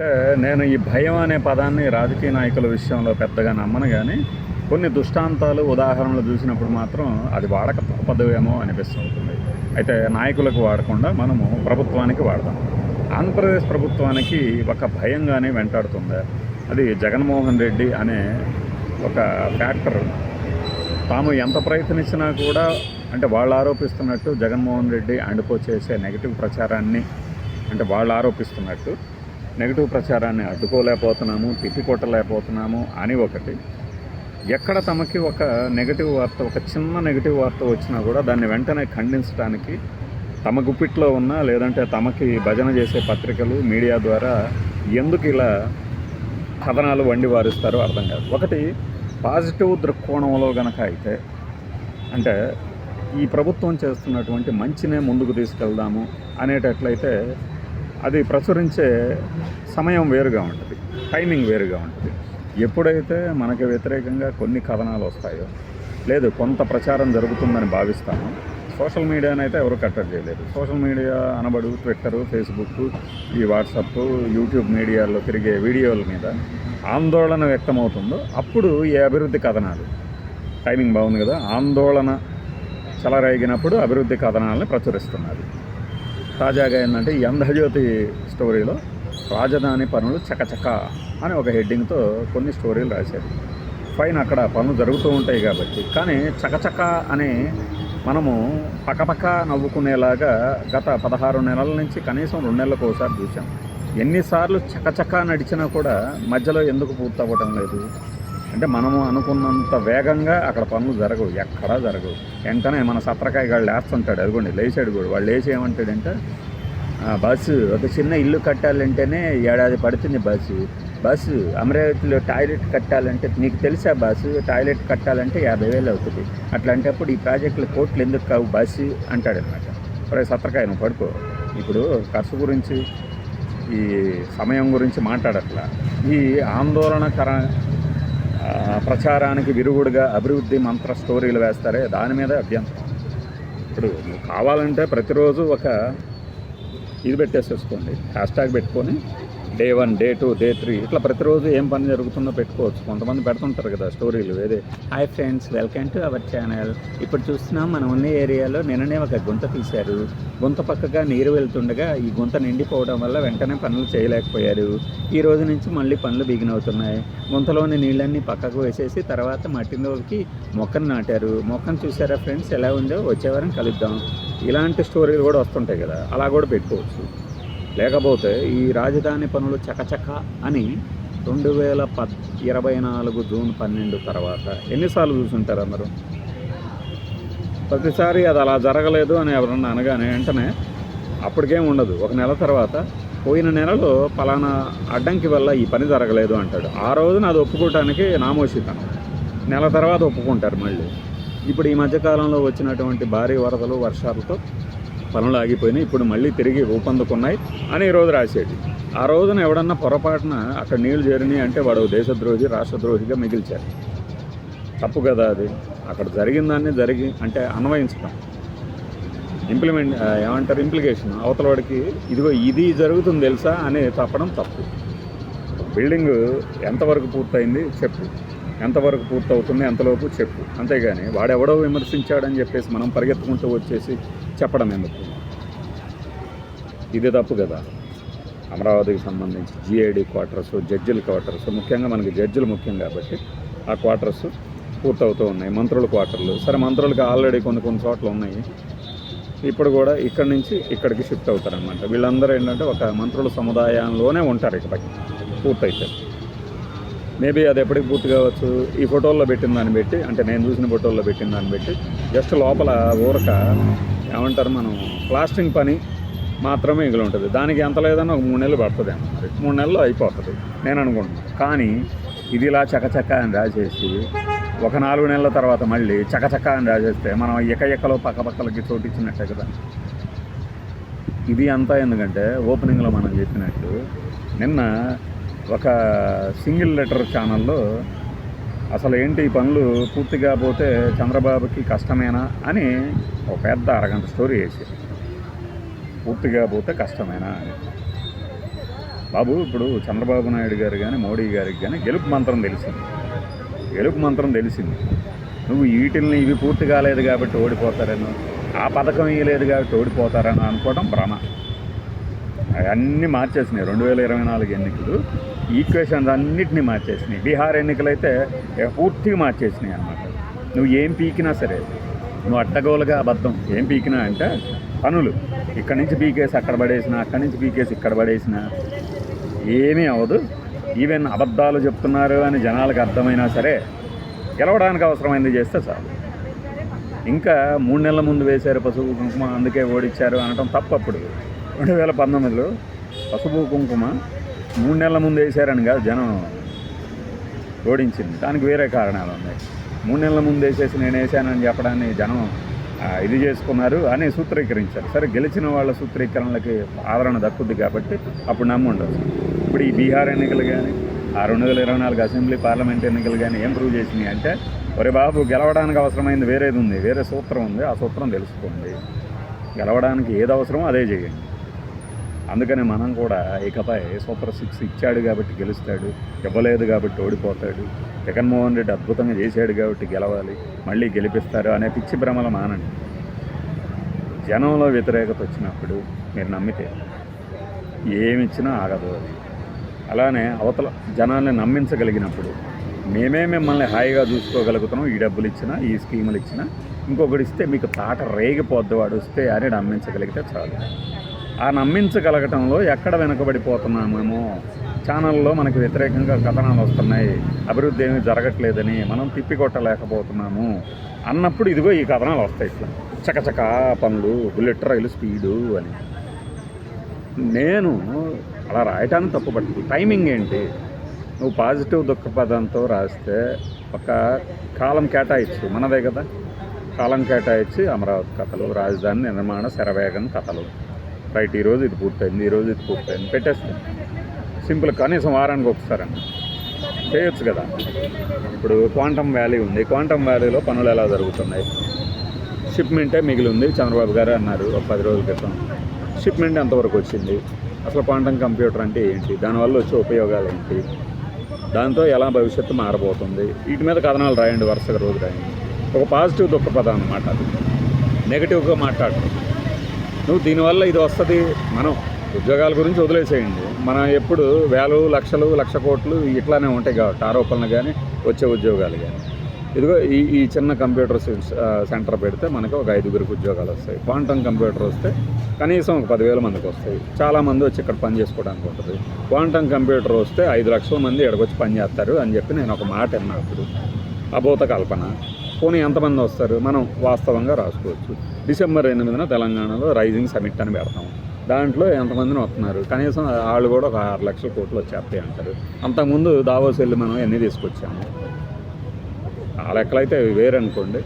అంటే నేను ఈ భయం అనే పదాన్ని రాజకీయ నాయకుల విషయంలో పెద్దగా నమ్మను కానీ కొన్ని దృష్టాంతాలు ఉదాహరణలు చూసినప్పుడు మాత్రం అది వాడక తప్పదేమో అనిపిస్తుంటుంది. అయితే నాయకులకు వాడకుండా మనము ప్రభుత్వానికి వాడదాం ఆంధ్రప్రదేశ్ ప్రభుత్వానికి ఒక భయంగానే వెంటాడుతుంది. అది జగన్మోహన్ రెడ్డి అనే ఒక ఫ్యాక్టర్. తాము ఎంత ప్రయత్నించినా కూడా అంటే వాళ్ళు ఆరోపిస్తున్నట్టు జగన్మోహన్ రెడ్డి అండిపో చేసే నెగిటివ్ ప్రచారాన్ని అంటే వాళ్ళు ఆరోపిస్తున్నట్టు నెగిటివ్ ప్రచారాన్ని అడ్డుకోలేకపోతున్నాము తిప్పికొట్టలేకపోతున్నాము అని ఒకటి. ఎక్కడ తమకి ఒక నెగిటివ్ వార్త ఒక చిన్న నెగిటివ్ వార్త వచ్చినా కూడా దాన్ని వెంటనే ఖండించడానికి తమ గుప్పిట్లో ఉన్న లేదంటే తమకి భజన చేసే పత్రికలు మీడియా ద్వారా ఎందుకు ఇలా కథనాలు వండి వారిస్తారో అర్థం కాదు. ఒకటి పాజిటివ్ దృక్కోణంలో గనక అయితే అంటే ఈ ప్రభుత్వం చేస్తున్నటువంటి మంచినే ముందుకు తీసుకెళ్దాము అనేటట్లయితే అది ప్రచురించే సమయం వేరుగా ఉంటుంది. టైమింగ్ వేరుగా ఉంటుంది. ఎప్పుడైతే మనకి వ్యతిరేకంగా కొన్ని కథనాలు వస్తాయో లేదు కొంత ప్రచారం జరుగుతుందని భావిస్తాము సోషల్ మీడియాని అయితే ఎవరు కట్టర్ చేయలేదు. సోషల్ మీడియా అనబడు ట్విట్టర్ ఫేస్బుక్ ఈ వాట్సాప్ యూట్యూబ్ మీడియాలో తిరిగే వీడియోల మీద ఆందోళన వ్యక్తమవుతుందో అప్పుడు ఈ అభివృద్ధి కథనాలు. టైమింగ్ బాగుంది కదా? ఆందోళన చెలరేగినప్పుడు అభివృద్ధి కథనాలను ప్రచురిస్తున్నారు. తాజాగా ఏంటంటే ఎంధజ్యోతి స్టోరీలో రాజధాని పనులు చకచక అని ఒక హెడ్డింగ్తో కొన్ని స్టోరీలు రాశారు. పైన అక్కడ పనులు జరుగుతూ ఉంటాయి కాబట్టి. కానీ చకచక అని మనము పక్కపక్క నవ్వుకునేలాగా గత పదహారు నెలల నుంచి కనీసం రెండు నెలలకు ఒకసారి చూసాం ఎన్నిసార్లు చకచక నడిచినా కూడా మధ్యలో ఎందుకు పూర్తవ్వటం లేదు? అంటే మనము అనుకున్నంత వేగంగా అక్కడ పనులు జరగవు ఎక్కడా జరగవు. వెంటనే మన సత్రకాయ గాళ్ళు లేస్తుంటాడు అదిగోండి లేచాడు కూడా. వాళ్ళు లేచి ఏమంటాడంటే "ఆ, బస్సు ఒక చిన్న ఇల్లు కట్టాలంటేనే ఏడాది పడుతుంది బస్సు. బస్సు అమరావతిలో టాయిలెట్ కట్టాలంటే నీకు తెలుసా బస్సు? టాయిలెట్ కట్టాలంటే యాభై వేలు అవుతుంది. అట్లాంటప్పుడు ఈ ప్రాజెక్టులు కోట్లు ఎందుకు కావు? బస్సు అంటాడనమాట ఒరే సత్రకాయ నువ్వు పడుకో. ఇప్పుడు ఖర్చు గురించి ఈ సమయం గురించి మాట్లాడట్లా. ఈ ఆందోళనకర ప్రచారానికి విరుగుడుగా అభివృద్ధి మంత్ర స్టోరీలు వేస్తారే దాని మీద అభ్యంతరం. ఇప్పుడు నువ్వు కావాలంటే ప్రతిరోజు ఒక ఇది పెట్టేసేసుకోండి హ్యాష్ ట్యాగ్ పెట్టుకొని day one day two day three ఇట్లా ప్రతిరోజు ఏం పని జరుగుతుందో పెట్టుకోవచ్చు. కొంతమంది పెడుతుంటారు కదా స్టోరీలు. ఏదే hi friends welcome to our channel. ఇప్పుడు చూస్తున్నాం మనం ఉన్న ఏరియాలో నిన్ననే ఒక గుంత తీశారు. గుంత పక్కగా నీరు వెళ్తుండగా ఈ గుంత నిండిపోవడం వల్ల వెంటనే పనులు చేయలేకపోయారు. ఈ రోజు నుంచి మళ్ళీ పనులు బిగిన్ అవుతున్నాయి గుంతలోని నీళ్ళన్నీ పక్కకు వేసేసి తర్వాత మట్టిలోకి మొక్కను నాటారు. మొక్కను చూసారా ఫ్రెండ్స్ ఎలా ఉందో? వచ్చేవారం కలుద్దాం. ఇలాంటి స్టోరీలు కూడా వస్తుంటాయి కదా. అలా కూడా పెట్టుకోవచ్చు. లేకపోతే ఈ రాజధాని పనులు చకచక అని రెండు వేల పద్ ఇరవై నాలుగు జూన్ పన్నెండు తర్వాత ఎన్నిసార్లు చూసుంటారు అందరూ ప్రతిసారి అది అలా జరగలేదు అని ఎవరన్నా అనగానే వెంటనే అప్పటికేం ఉండదు. ఒక నెల తర్వాత పోయిన నెలలో పలానా అడ్డంకి వల్ల ఈ పని జరగలేదు అంటాడు. ఆ రోజున అది ఒప్పుకోవటానికి నామోషితం. నెల తర్వాత ఒప్పుకుంటారు మళ్ళీ. ఇప్పుడు ఈ మధ్యకాలంలో వచ్చినటువంటి భారీ వరదలు వర్షాలతో పనులు ఆగిపోయినాయి. ఇప్పుడు మళ్ళీ తిరిగి ఊపందుకున్నాయి అని ఈరోజు రాసేది ఆ రోజున ఎవడన్నా పొరపాటున అక్కడ నీళ్ళు చేరినాయి అంటే వాడు దేశద్రోహి రాష్ట్రద్రోహిగా మిగిల్చారు తప్పు కదా అది. అక్కడ జరిగిన దాన్ని జరిగి అంటే అన్వయించడం ఇంప్లిమెంట్ ఏమంటారు? ఇంప్లికేషన్ అవతల వాడికి ఇదిగో ఇది జరుగుతుంది తెలుసా? అని తప్పడం తప్పు. బిల్డింగ్ ఎంతవరకు పూర్తయింది? చెప్పు. ఎంతవరకు పూర్తవుతుంది ఎంతలోపు చెప్పు. అంతేగాని వాడెవడో విమర్శించాడని చెప్పేసి మనం పరిగెత్తుకుంటూ వచ్చేసి చెప్పడం ఎందుకు? ఇది తప్పు కదా. అమరావతికి సంబంధించి జిఐడి క్వార్టర్స్ జడ్జిల క్వార్టర్స్ ముఖ్యంగా మనకి జడ్జిలు ముఖ్యం కాబట్టి ఆ క్వార్టర్స్ పూర్తవుతూ ఉన్నాయి. మంత్రుల క్వార్టర్లు. సరే మంత్రులకి ఆల్రెడీ కొన్ని కొన్ని చోట్ల ఉన్నాయి. ఇప్పుడు కూడా ఇక్కడి నుంచి ఇక్కడికి షిఫ్ట్ అవుతారనమాట వీళ్ళందరూ ఏంటంటే ఒక మంత్రుల సముదాయంలోనే ఉంటారు ఇక్కడ పూర్తయితే. మేబీ అది ఎప్పటికి పూర్తి కావచ్చు. ఈ ఫోటోల్లో పెట్టిన దాన్ని పెట్టి అంటే నేను చూసిన ఫోటోల్లో పెట్టిన దాన్ని పెట్టి జస్ట్ లోపల ఊరక ఏమంటారు మనం ప్లాస్టింగ్ పని మాత్రమే మిగిలి ఉంటుంది. దానికి ఎంత లేదన్నా ఒక మూడు నెలలు పడుతుంది అన్న మరి. మూడు నెలలు అయిపోతుంది నేను అనుకుంటున్నాను కానీ ఇది ఇలా చకచక్క అని రాసేసి ఒక నాలుగు నెలల తర్వాత మళ్ళీ చకచక్క అని రాసేస్తే మనం ఎక ఎక్కలో పక్కపక్కలకి చోటు ఇచ్చినట్టే కదా. ఇది అంతా ఎందుకంటే ఓపెనింగ్లో మనం చెప్పినట్టు నిన్న ఒక సింగిల్ లెటర్ ఛానల్లో అసలు ఏంటి ఈ పనులు పూర్తిగా పోతే చంద్రబాబుకి కష్టమేనా అని ఒక పెద్ద అరగంట స్టోరీ వేసి పూర్తిగా పోతే కష్టమేనా అని. బాబు ఇప్పుడు చంద్రబాబు నాయుడు గారు కానీ మోడీ గారికి కానీ గెలుపు మంత్రం తెలిసింది. గెలుపు మంత్రం తెలిసింది. నువ్వు వీటిల్ని ఇవి పూర్తి కాలేదు కాబట్టి ఓడిపోతారని ఆ పథకం ఇవ్వలేదు కాబట్టి ఓడిపోతారని అనుకోవడం భ్రమ. అవన్నీ మార్చేసినాయి. రెండు వేల ఇరవై నాలుగు ఎన్నికలు. ఈక్వేషన్స్ అన్నిటినీ మార్చేసినాయి. బీహార్ ఎన్నికలైతే పూర్తిగా మార్చేసినాయి అన్నమాట. నువ్వు ఏం పీకినా సరే నువ్వు అడ్డగోలుగా అబద్ధం ఏం పీకినా అంటే పనులు. ఇక్కడి నుంచి పీకేసి అక్కడ పడేసిన అక్కడి నుంచి పీకేసి ఇక్కడ పడేసిన ఏమీ అవ్వదు. ఈవెన్ అబద్ధాలు చెప్తున్నారు అని జనాలకు అర్థమైనా సరే గెలవడానికి అవసరమైంది చేస్తే చాలు. ఇంకా మూడు నెలల ముందు వేశారు పసుపు కుంకుమ అందుకే ఓడిచ్చారు అనటం తప్పప్పుడు. రెండు వేల పంతొమ్మిదిలో పసుపు కుంకుమ మూడు నెలల ముందు వేసారని కాదు జనం ఓడించింది. దానికి వేరే కారణాలు ఉన్నాయి. మూడు నెలల ముందు వేసేసి నేను వేసానని చెప్పడాన్ని జనం ఇది చేసుకున్నారు అని సూత్రీకరించారు. సరే గెలిచిన వాళ్ళ సూత్రీకరణలకి ఆదరణ దక్కుద్ది కాబట్టి అప్పుడు నమ్ముండదు ఇప్పుడు ఈ బీహార్ ఎన్నికలు కానీ ఆ రెండు వేల ఇరవై నాలుగు అసెంబ్లీ పార్లమెంట్ ఎన్నికలు కానీ ఏం ప్రూవ్ చేసినాయి అంటే ఒరే బాబు గెలవడానికి అవసరమైంది వేరేది ఉంది వేరే సూత్రం ఉంది ఆ సూత్రం తెలుసుకోండి. గెలవడానికి ఏది అవసరమో అదే చేయండి. అందుకని మనం కూడా ఇకపై సూపర్ సిక్స్ ఇచ్చాడు కాబట్టి గెలుస్తాడు ఇవ్వలేదు కాబట్టి ఓడిపోతాడు. జగన్మోహన్ రెడ్డి అద్భుతంగా చేశాడు కాబట్టి గెలవాలి మళ్ళీ గెలిపిస్తారు అనే పిచ్చి భ్రమలు మానండి జనంలో వ్యతిరేకత వచ్చినప్పుడు మీరు నమ్మితే ఏమిచ్చినా ఆగదు అది. అలానే అవతల జనాల్ని నమ్మించగలిగినప్పుడు మేమే మిమ్మల్ని హాయిగా చూసుకోగలుగుతున్నాం ఈ డబ్బులు ఇచ్చినా ఈ స్కీములు ఇచ్చినా ఇంకొకటి ఇస్తే మీకు తాట రేగిపోద్ది వాడు వస్తే అని నమ్మించగలిగితే చాలు. ఆ నమ్మించగలగటంలో ఎక్కడ వెనుకబడిపోతున్నామేమో. ఛానల్లో మనకు వ్యతిరేకంగా కథనాలు వస్తున్నాయి. అభివృద్ధి ఏమీ జరగట్లేదని మనం తిప్పికొట్టలేకపోతున్నాము అన్నప్పుడు ఇదిగో ఈ కథనాలు వస్తాయి ఇట్లా. చకచకా పనులు బుల్లెట్ రైలు స్పీడు అని. నేను అలా రాయటానికి తప్పుపట్టింది టైమింగ్ ఏంటి? నువ్వు పాజిటివ్ దుఃఖపదంతో రాస్తే ఒక కాలం కేటాయించు. మనదే కదా. కాలం కేటాయించి అమరావతి కథలు రాజధాని నిర్మాణ శరవేగం కథలు. రైట్ ఈరోజు ఇది పూర్తయింది ఈరోజు ఇది పూర్తయింది. పెట్టేస్తాను సింపుల్ కనీసం వారానికి ఒకసారి అన్న చేయొచ్చు కదా. ఇప్పుడు క్వాంటమ్ వ్యాలీ ఉంది. క్వాంటమ్ వ్యాలీలో పనులు ఎలా జరుగుతున్నాయి? షిప్మెంటే మిగిలి ఉంది. చంద్రబాబు గారు అన్నారు ఒక పది రోజుల క్రితం. షిప్మెంట్ ఎంతవరకు వచ్చింది? అసలు క్వాంటమ్ కంప్యూటర్ అంటే ఏంటి? దానివల్ల వచ్చే ఉపయోగాలు ఏంటి? దాంతో ఎలా భవిష్యత్తు మారబోతుంది? వీటి మీద కథనాలు రాయండి వరుసగా రోజు రాయండి. ఒక పాజిటివ్ దుఃఖపదం అనమాట అది. నెగిటివ్గా మాట్లాడు నువ్వు దీనివల్ల ఇది వస్తుంది. మనం ఉద్యోగాల గురించి వదిలేసేయండి. మనం ఎప్పుడు వేలు లక్షలు లక్ష కోట్లు ఇట్లానే ఉంటాయి కాబట్టి ఆరోపణలు కానీ వచ్చే ఉద్యోగాలు కానీ ఇదిగో ఈ ఈ చిన్న కంప్యూటర్ సెంటర్ పెడితే మనకు ఒక ఐదుగురికి ఉద్యోగాలు వస్తాయి. క్వాంటమ్ కంప్యూటర్ వస్తే కనీసం ఒక పదివేల మందికి వస్తాయి. చాలామంది వచ్చి ఇక్కడ పని చేసుకోవడానికి ఉంటుంది క్వాంటమ్ కంప్యూటర్ వస్తే ఐదు లక్షల మంది ఇక్కడికి పని చేస్తారు అని చెప్పి నేను ఒక మాట విన్నా అప్పుడు. అభూత కల్పన. పోనీ ఎంతమంది వస్తారు? మనం వాస్తవంగా రాసుకోవచ్చు. డిసెంబర్ ఎనిమిదిన తెలంగాణలో రైజింగ్ సమిట్ అని పెడతాం. దాంట్లో ఎంతమందిని వస్తున్నారు? కనీసం వాళ్ళు కూడా ఒక ఆరు లక్షల కోట్లు వచ్చేస్తాయి అంటారు. అంతకుముందు దావోస్ వెళ్ళి మనం ఎన్ని తీసుకొచ్చాము? ఆ లెక్కలైతే వేరనుకోండి.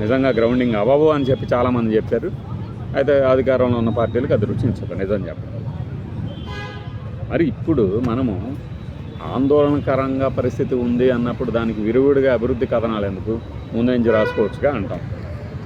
నిజంగా గ్రౌండింగ్ అవ్వవు అని చెప్పి చాలామంది చెప్పారు. అయితే అధికారంలో ఉన్న పార్టీలకు అది రుచించదు నిజం చెప్పండి మరి ఇప్పుడు మనము ఆందోళనకరంగా పరిస్థితి ఉంది అన్నప్పుడు దానికి విరుగుడిగా అభివృద్ధి కథనాలు ఎందుకు? ముందంజి రాసుకోవచ్చుగా అంటాం.